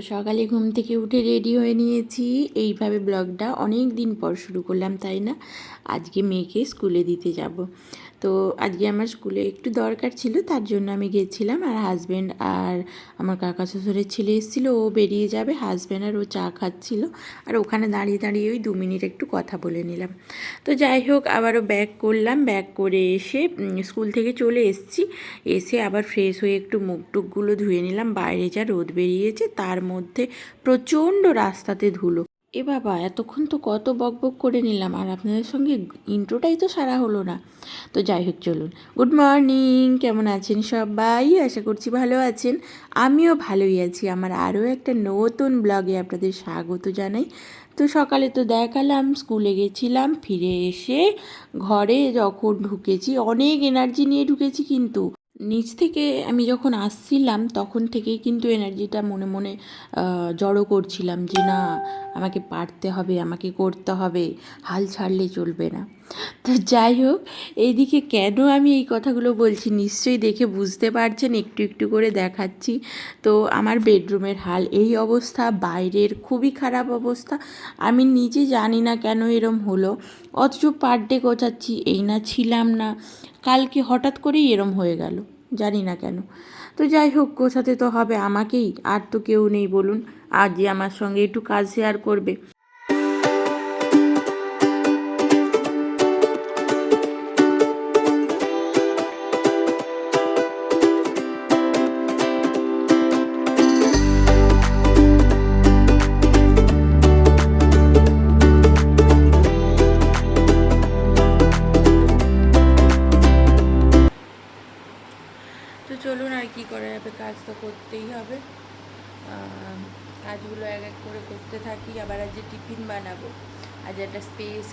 সকালে ঘুম থেকে উঠে রেডি হয়ে নিয়েছি। এইভাবে ব্লগটা অনেক দিন পর শুরু করলাম, তাই না? আজকে মেয়েকে স্কুলে দিতে যাব। তো আজকে আমার স্কুলে একটু দরকার ছিল, তার জন্য আমি গেছিলাম আর হাজব্যান্ড আর আমার কাকা শ্বশুরের ছেলে এসেছিল, ও বেরিয়ে যাবে হাজব্যান্ড আর ও চা খাচ্ছিল আর ওখানে দাঁড়িয়ে দাঁড়িয়ে ওই দু মিনিট একটু কথা বলে নিলাম। তো যাই হোক, আবারও ব্যাক করলাম ব্যাক করে এসে স্কুল থেকে চলে এসেছি, এসে আবার ফ্রেশ হয়ে একটু মুখ টুকগুলো ধুয়ে নিলাম, বাইরে যা রোদ বেরিয়েছে তার মধ্যে প্রচণ্ড রাস্তাতে ধুলো। এ বাবা, এতক্ষণ তো কত বক বক করে নিলাম, আর আপনাদের সঙ্গে ইন্ট্রোটাই তো সারা হলো না। তো যাই হোক, চলুন। গুড মর্নিং, কেমন আছেন সবাই? আশা করছি ভালো আছেন। আমিও ভালোই আছি। আমার আরও একটা নতুন ব্লগে আপনাদের স্বাগত জানাই। তো সকালে তো দেখালাম, স্কুলে গেছিলাম, ফিরে এসে ঘরে যখন ঢুকেছি, অনেক এনার্জি নিয়ে ঢুকেছি কিন্তু। নিচ থেকে আমি যখন আসছিলাম, তখন থেকেই কিন্তু এনার্জিটা মনে মনে জড়ো করছিলাম যে না, আমাকে পারতে হবে, আমাকে করতে হবে, হাল ছাড়লে চলবে না। তো যাই হোক, এইদিকে কেন আমি এই কথাগুলো বলছি নিশ্চয়ই দেখে বুঝতে পারছেন, একটু একটু করে দেখাচ্ছি। তো আমার বেডরুমের হাল এই অবস্থা, বাইরের খুবই খারাপ অবস্থা, আমি নিজে জানি না কেন এরম হলো, অথচ পার ডে গোছাচ্ছি, এই না ছিলাম না। কালকে হঠাৎ করেই এরম হয়ে গেল, জানি না কেন। তো যাই হোক, গোছাতে তো হবে আমাকেই, আর তো কেউ নেই বলুন আর যে আমার সঙ্গে একটু কাজ শেয়ার করবে।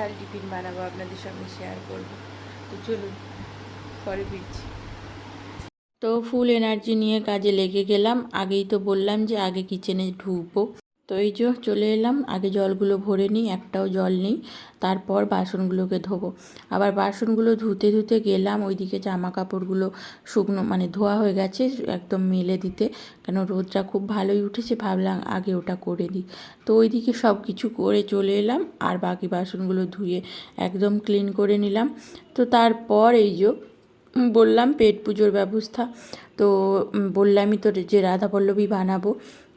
স্পেশাল টিফিন বানাবো, আপনাদের সঙ্গে শেয়ার করব। তো চলুন, পরে ফিরছি। তো ফুল এনার্জি নিয়ে কাজে লেগে গেলাম। আগেই তো বললাম যে আগে কিচেনে ঢুকবো। তো এই যে চলে এলাম, আগে জলগুলো ভরে নিই, একটাও জল নেই, তারপর বাসনগুলোকে ধোবো। আবার বাসনগুলো ধুতে ধুতে গেলাম, ওইদিকে জামা কাপড়গুলো শুকনো মানে ধোয়া হয়ে গেছে একদম মেলে দিতে, কেন রোদটা খুব ভালোই উঠেছে, ভাবলাম আগে ওটা করে দিই তো ওইদিকে সব কিছু করে চলে এলাম, আর বাকি বাসনগুলো ধুয়ে একদম ক্লিন করে নিলাম। তো তারপর এই যে বললাম পেট পুজোর ব্যবস্থা, তো বললামই তো যে রাধা পল্লবী বানাবো,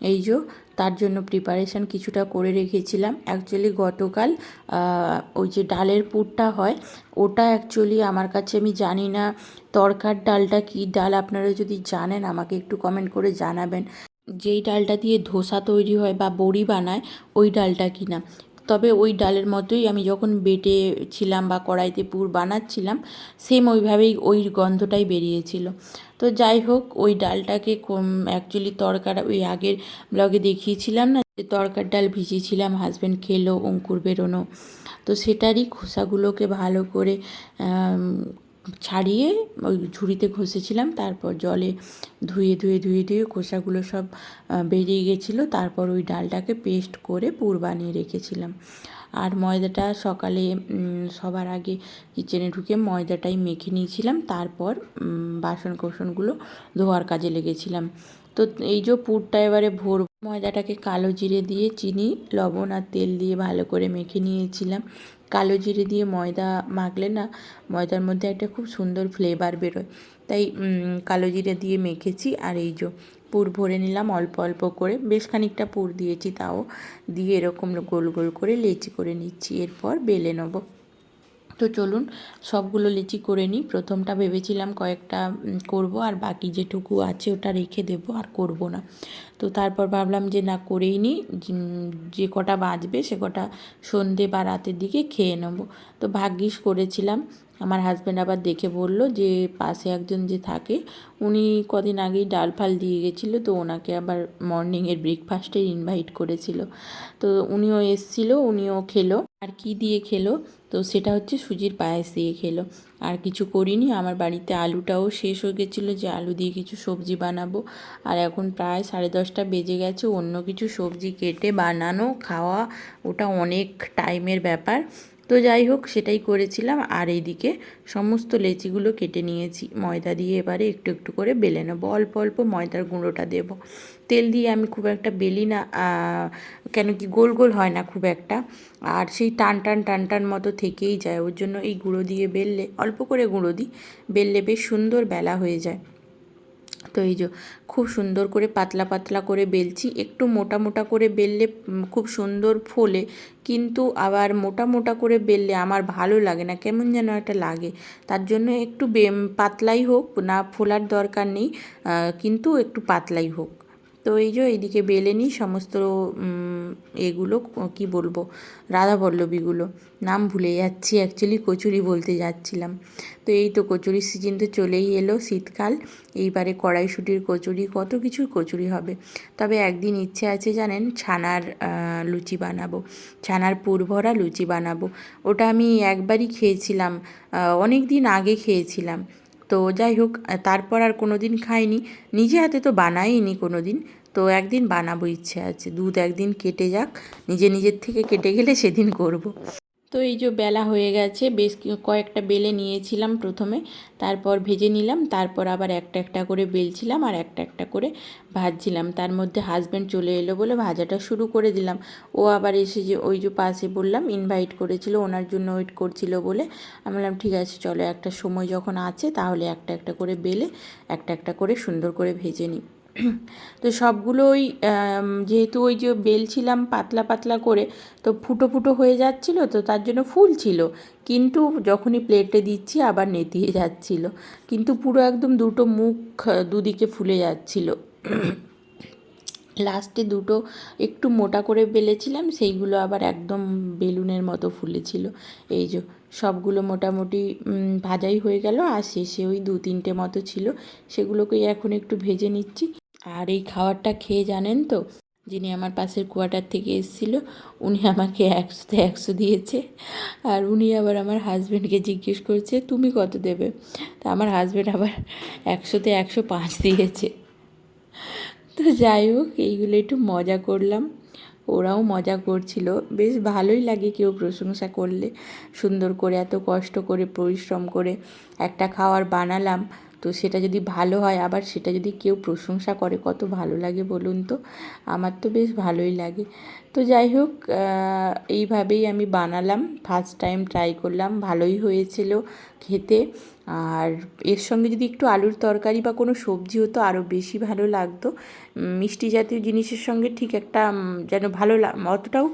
এই যে তার জন্য প্রিপারেশান কিছুটা করে রেখেছিলাম। অ্যাকচুয়ালি গতকাল ওই যে ডালের পুরটা হয়, ওটা অ্যাকচুয়ালি আমার কাছে আমি জানি না তরকার ডালটা কি ডাল। আপনারা যদি জানেন, আমাকে একটু কমেন্ট করে জানাবেন। যেই ডালটা দিয়ে ধোসা তৈরি হয় বা বড়ি বানায়, ওই ডালটা কিনা। তবে ওই ডালের মতোই আমি যখন বেটে ছিলাম বা কড়াইতে পুর বানাচ্ছিলাম সেম ওইভাবেই ওই গন্ধটাই বেরিয়েছিল। তো যাই হোক, ওই ডালটাকে অ্যাকচুয়ালি তরকার, ওই আগের ব্লগে দেখিয়েছিলাম না যে তরকার ডাল ভিজিয়েছিলাম হাজব্যান্ড খেলো, অঙ্কুর বেরোনো। তো সেটারই খোসাগুলোকে ভালো করে ছাড়িয়ে ওই ঝুড়িতে ঘষেছিলাম, তারপর জলে ধুয়ে ধুয়ে ধুয়ে ধুয়ে খোসাগুলো সব বেরিয়ে গেছিল, তারপর ওই ডালটাকে পেস্ট করে পুর বানিয়ে রেখেছিলাম। আর ময়দাটা সকালে সবার আগে কিচেনে ঢুকে ময়দাটাই মেখে নিয়েছিলাম, তারপর বাসন কোসনগুলো ধোয়ার কাজে লেগেছিলাম। তো এই যে পুরটা এবারে ভোর ময়দাটাকে কালো জিরে দিয়ে চিনি, লবণ আর তেল দিয়ে ভালো করে মেখে নিয়েছিলাম। কালো জিরে দিয়ে ময়দা মাখলে না ময়দার মধ্যে একটা খুব সুন্দর ফ্লেভার বেরোয়। তাই কালো জিরে দিয়ে মেখেছি আর এই যে পুর ভরে নিলাম অল্প অল্প করে। বেশ খানিকটা পুর দিয়েছি তাও। দিয়ে এরকম গোল গোল করে লেচি করে নিচ্ছি। এরপর বেলে নেব। তো চলুন সবগুলো লিচি করে নিই। প্রথমটা ভেবেছিলাম কয়েকটা করব আর বাকি যেটুকু আছে ওটা রেখে দেব আর করব না। তো তারপর ভাবলাম যে না করেই নিই যে কটা বাঁচবে সে কটা সন্ধে বা রাতের দিকে খেয়ে নেব। তো ভাগ্যিস করেছিলাম আমার হাজব্যান্ড আবার দেখে বলল যে, পাশে একজন যে থাকে, উনি কদিন আগেই ডাল ফাল দিয়ে গেছিল, তো ওনাকে আবার মর্নিংয়ের ব্রেকফাস্টে ইনভাইট করেছিল। তো উনিও এসছিলো, উনিও খেলো। আর কি দিয়ে খেলো? তো সেটা হচ্ছে সুজির পায়েস দিয়ে খেলো। আর কিছু করিনি, আমার বাড়িতে আলুটাও শেষ হয়ে গেছিল যে, আলু দিয়ে কিছু সবজি বানাবো। আর এখন প্রায় সাড়ে দশটা বেজে গেছে, অন্য কিছু সবজি কেটে বানানো, খাওয়া, ওটা অনেক টাইমের ব্যাপার। তো যাই হোক, সেটাই করেছিলাম। আর এইদিকে সমস্ত লেচিগুলো কেটে নিয়েছি। ময়দা দিয়ে এবারে একটু একটু করে বেলে নেব। অল্প অল্প ময়দার গুঁড়োটা দেব। তেল দিয়ে আমি খুব একটা বেলি না কেন কি গোল গোল হয় না খুব একটা। আর সেই টান টান টান টান মতো থেকেই যায়। ওর জন্য এই গুঁড়ো দিয়ে বেললে, অল্প করে গুঁড়ো দিই, বেললে বেশ সুন্দর বেলা হয়ে যায়। তো এই যে খুব সুন্দর করে পাতলা পাতলা করে বেলছি, একটু মোটা মোটা করে বেললে খুব সুন্দর ফোলে, কিন্তু আবার মোটা মোটা করে বেললে আমার ভালো লাগে না, কেমন যেন একটা লাগে। তার জন্য একটু পাতলাই হোক, না ফোলার দরকার নেই কিন্তু একটু পাতলাই হোক। তো এই যে এইদিকে বেলে নিই সমস্ত এগুলো, কি বলব, রাধাবল্লভীগুলো। নাম ভুলে যাচ্ছি অ্যাকচুয়ালি কচুরি বলতে যাচ্ছিলাম। তো এই তো কচুরির সিজন তো চলেই এলো শীতকাল। এইবারে কড়াইশুটির কচুরি, কত কিছুর কচুরি হবে। তবে একদিন ইচ্ছে আছে জানেন, ছানার লুচি বানাবো। ছানার পুর ভরা লুচি বানাবো। ওটা আমি একবারই খেয়েছিলাম অনেক দিন আগে খেয়েছিলাম। তো যাই হোক তারপর আর কোনো দিন খাইনি। নিজে হাতে তো বানাইনি কোনো দিন তো একদিন বানাবো ইচ্ছে আছে। দুধ একদিন কেটে যাক। নিজে নিজের থেকে কেটে গেলে সেদিন করব। তো এই যে বেলা হয়ে গেছে, বেশ কয়েকটা বেলে নিয়েছিলাম প্রথমে। তারপর ভেজে নিলাম, তারপর আবার একটা একটা করে বেলছিলাম আর একটা একটা করে ভাজছিলাম। তার মধ্যে হাজব্যান্ড চলে এলো বলে ভাজাটা শুরু করে দিলাম। ও আবার এসে যে ওই যে পাশে বললাম ইনভাইট করেছিল, ওনার জন্য ওয়েট করছিল বলে। আমি বললাম, ঠিক আছে, চলো একটা সময় যখন আছে, তাহলে একটা একটা করে বেলে, একটা একটা করে সুন্দর করে ভেজে নিই। তো সবগুলোই যেহেতু ওই যে বেলছিলাম পাতলা পাতলা করে, তো ফুটো ফুটো হয়ে যাচ্ছিল, তো তার জন্য ফুল ছিল। কিন্তু যখনই প্লেটে দিচ্ছি, আবার নেতিয়ে যাচ্ছিল। কিন্তু পুরো একদম দুটো মুখ, দুদিকে ফুলে যাচ্ছিল। লাস্টে দুটো একটু মোটা করে বেলেছিলাম, সেইগুলো আবার একদম বেলুনের মতো ফুলেছিল। এই যে সবগুলো মোটামুটি ভাজাই হয়ে গেল, আর শেষে ওই দু তিনটে মতো ছিল। সেগুলোকেই এখন একটু ভেজে নিচ্ছি। আর এই খাবারটা খেয়ে জানেন তো, যিনি আমার পাশের কোয়ার্টার থেকে এসেছিল, উনি আমাকে একশোতে একশো দিয়েছে। আর উনি আবার আমার হাজব্যান্ডকে জিজ্ঞেস করছে, তুমি কত দেবে? তা আমার হাজব্যান্ড আবার একশোতে একশো পাঁচ দিয়েছে। তো যাই হোক, এইগুলো একটু মজা করলাম। ওরাও মজা করছিল। বেশ ভালোই লাগে কেউ প্রশংসা করলে। সুন্দর করে এত কষ্ট করে, পরিশ্রম করে একটা খাওয়ার বানালাম। তো সেটা যদি ভালো হয়, আবার সেটা যদি কেউ প্রশংসা করে, কত ভালো লাগে বলুন তো? আমার তো বেশ ভালোই লাগে। তো যাই হোক এইভাবেই আমি বানালাম ফার্স্ট টাইম ট্রাই করলাম, ভালোই হয়েছিল খেতে। আর এর সঙ্গে যদি একটু আলুর তরকারি বা কোনো সবজি হতো, আরও বেশি ভালো লাগতো। মিষ্টি জাতীয় জিনিসের সঙ্গে ঠিক একটা যেন ভালো অতটাও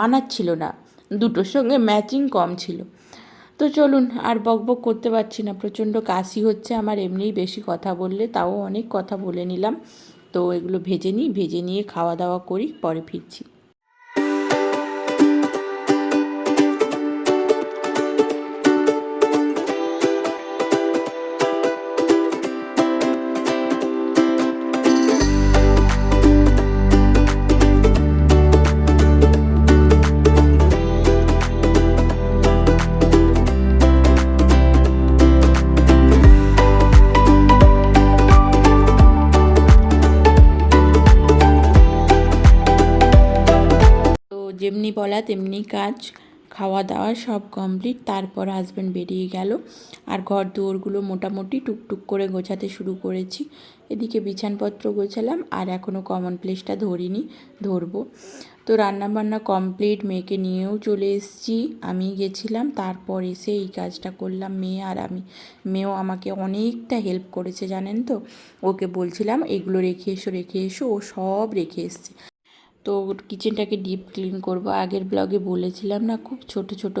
মানাচ্ছিল না। দুটোর সঙ্গে ম্যাচিং কম ছিল। তো চলুন আর বক বক করতে পারছি না। প্রচণ্ড কাশি হচ্ছে, আমার এমনিই বেশি কথা বললে, তাও অনেক কথা বলে নিলাম। তো এগুলো ভেজে নিই, ভেজে নিয়ে খাওয়া দাওয়া করি, পরে ফিরছি। যেমনি বলা, তেমনি কাজ খাওয়া দাওয়া সব কমপ্লিট তারপর হাজব্যান্ড বেরিয়ে গেল। আর ঘর দুয়ারগুলো মোটামুটি টুকটুক করে গোছাতে শুরু করেছি। এদিকে বিছানপত্র গোছালাম, আর এখনও কমন প্লেসটা ধরিনি, ধরবো। তো রান্নাবান্না কমপ্লিট মেয়েকে নিয়েও চলে এসেছি। আমি গেছিলাম, তারপর এসে এই কাজটা করলাম, মেয়ে আর আমি। মেয়েও আমাকে অনেকটা হেল্প করেছে, জানেন তো? ওকে বলছিলাম, এগুলো রেখে এসো রেখে এসো, ও সব রেখে এসছে। তো কিচেনটাকে ডিপ ক্লিন করব। আগের ব্লগে বলেছিলাম না, খুব ছোট ছোট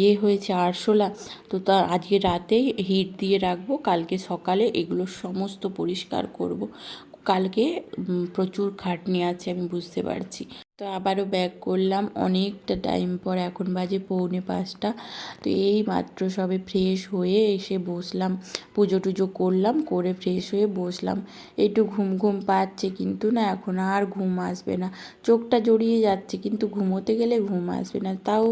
ইয়ে হয়েছে আরশোলা। তো তা আজকে রাতেই হিট দিয়ে রাখব। কালকে সকালে এগুলো সমস্ত পরিষ্কার করব। কালকে প্রচুর খাটনি আছে, আমি বুঝতে পারছি। তো আবারও ব্যাক করলাম। অনেকটা টাইম পর এখন বাজে পৌনে পাঁচটা। তো এই মাত্র সবে ফ্রেশ হয়ে এসে বসলাম। পুজো টুজো করলাম, করে ফ্রেশ হয়ে বসলাম। একটু ঘুম ঘুম পাচ্ছে কিন্তু না, এখন আর ঘুম আসবে না। চোখটা জড়িয়ে যাচ্ছে কিন্তু ঘুমোতে গেলে ঘুম আসবে না। তাও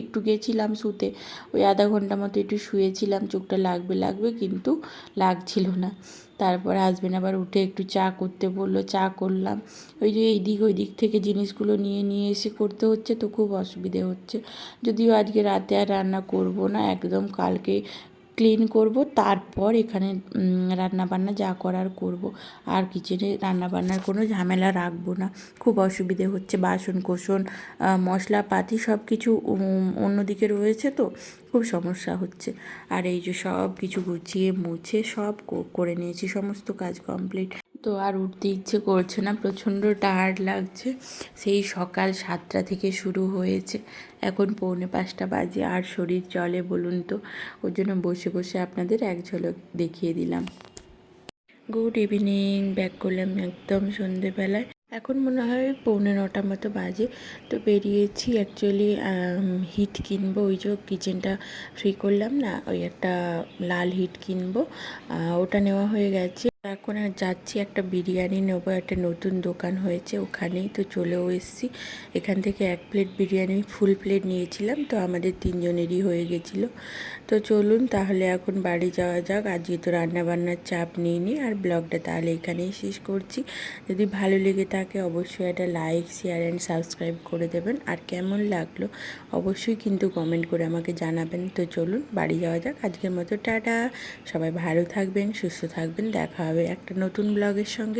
একটু গেছিলাম শুতে। ওই আধা ঘণ্টা মতো একটু শুয়েছিলাম, চোখটা লাগবে লাগবে, কিন্তু লাগছিল না। তারপর হাজবেন্ড আবার উঠে একটু চা করতে বলল, চা করলাম। ওই যে এই দিক ওই দিক থেকে জিনিসগুলো নিয়ে নিয়ে এসে করতে হচ্ছে তো খুব অসুবিধে হচ্ছে। যদিও আজকে রাতে আর রান্না করব না, একদম কালকে ক্লিন করব, তারপর এখানে রান্না বান্না যা করার করব। আর কিচেনে রান্নাবান্নার কোনো ঝামেলা রাখব না। খুব অসুবিধে হচ্ছে বাসন কোসন মশলাপাতি সব কিছু অন্যদিকে রয়েছে তো, খুব সমস্যা হচ্ছে। আর এই যে সব কিছু গুছিয়ে, মুছে সব করে নিয়েছি, সমস্ত কাজ কমপ্লিট তো আর উঠতে ইচ্ছে করছে না, প্রচণ্ড টায়ার্ড লাগছে। সেই সকাল সাতটা থেকে শুরু হয়েছে। এখন পৌনে পাঁচটা বাজে আর শরীর চলে বলুন তো। ওর জন্য বসে বসে আপনাদের এক ঝলক দেখিয়ে দিলাম। গুড ইভিনিং, ব্যাক করলাম একদম সন্ধেবেলায়। এখন মনে হয় পৌনে নটা মতো বাজে। তো বেরিয়েছি অ্যাকচুয়ালি হিট কিনবো। ওই যে কিচেনটা ফ্রি করলাম না, ওই একটা লাল হিট কিনবো। ওটা নেওয়া হয়ে গেছে। এখন আর যাচ্ছি, একটা বিরিয়ানি নেব, একটা নতুন দোকান হয়েছে, ওখানেই তো চলেও এসেছি। এখান থেকে এক প্লেট বিরিয়ানি ফুল প্লেট নিয়েছিলাম, তো আমাদের তিনজনেরই হয়ে গেছিল। তো চলুন তাহলে এখন বাড়ি যাওয়া যাক। আজকে তো রান্নাবান্নার চাপ নিইনি আর ব্লগটা তাহলে এখানেই শেষ করছি। যদি ভালো লেগে থাকে অবশ্যই একটা লাইক শেয়ার অ্যান্ড সাবস্ক্রাইব করে দেবেন। আর কেমন লাগল অবশ্যই কিন্তু কমেন্ট করে আমাকে জানাবেন। তো চলুন বাড়ি যাওয়া যাক। আজকের মতো টাটা। সবাই ভালো থাকবেন, সুস্থ থাকবেন। দেখা হবে একটা নতুন ব্লগের সঙ্গে।